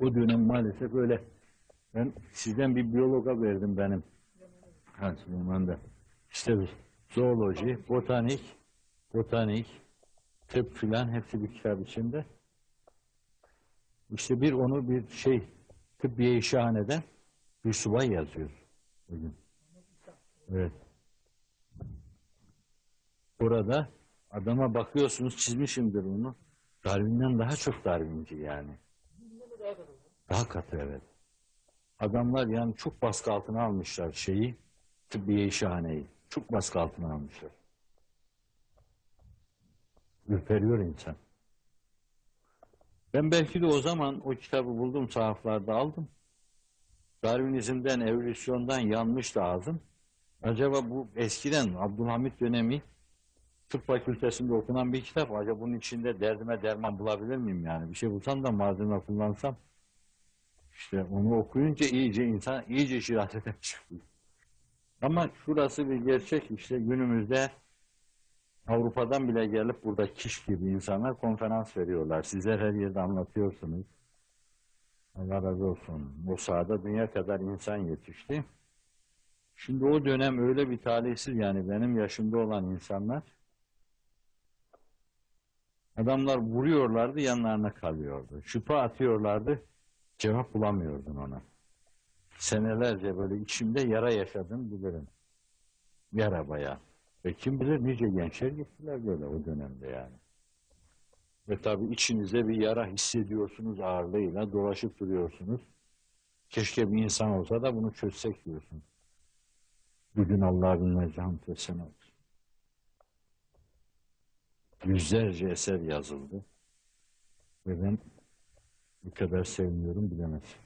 O dönem maalesef öyle. Ben sizden bir biyologa verdim benim. Ha, Süleyman'da. İşte bu. zooloji, botanik, botanik, tıp filan hepsi bir kitap içinde. İşte bir onu bir şey tıbbiye şahaneden bir subay yazıyor. Bugün. Evet. Burada adama bakıyorsunuz çizmişimdir onu. Darwin'den daha çok Darwinci yani. Daha katı evet. Adamlar yani çok baskı altına almışlar şeyi, tıbbiye şahaneyi. Çok baskı altına almışlar. Ürperiyor insan. Ben belki de o zaman o kitabı buldum sahaflarda aldım. Darwinizmden, evolüsyondan yanmış da ağzım. Acaba bu eskiden Abdülhamit dönemi tıp fakültesinde okunan bir kitap. Acaba bunun içinde derdime derman bulabilir miyim yani? Bir şey bulsam da malzeme kullansam. İşte onu okuyunca iyice insan iyice şirateten çıkıyor. Ama şurası bir gerçek işte günümüzde Avrupa'dan bile gelip burada kiş gibi insanlar konferans veriyorlar. Sizler her yerde anlatıyorsunuz. Allah razı olsun. O sahada dünya kadar insan yetişti. Şimdi o dönem öyle bir talihsiz yani benim yaşımda olan insanlar adamlar vuruyorlardı yanlarına kalıyordu. Şüphe atıyorlardı cevap bulamıyordun ona. Senelerce böyle içimde yara yaşadım bilirim. Yara bayağı. Ve kim bilir nice gençler gittiler böyle o dönemde yani. Ve tabii içinizde bir yara hissediyorsunuz ağırlığıyla dolaşıp duruyorsunuz. Keşke bir insan olsa da bunu çözsek diyorsun. Bugün Allah'a binlerce hamd. Yüzlerce eser yazıldı. Ve ben bu kadar sevmiyorum bilemezsin.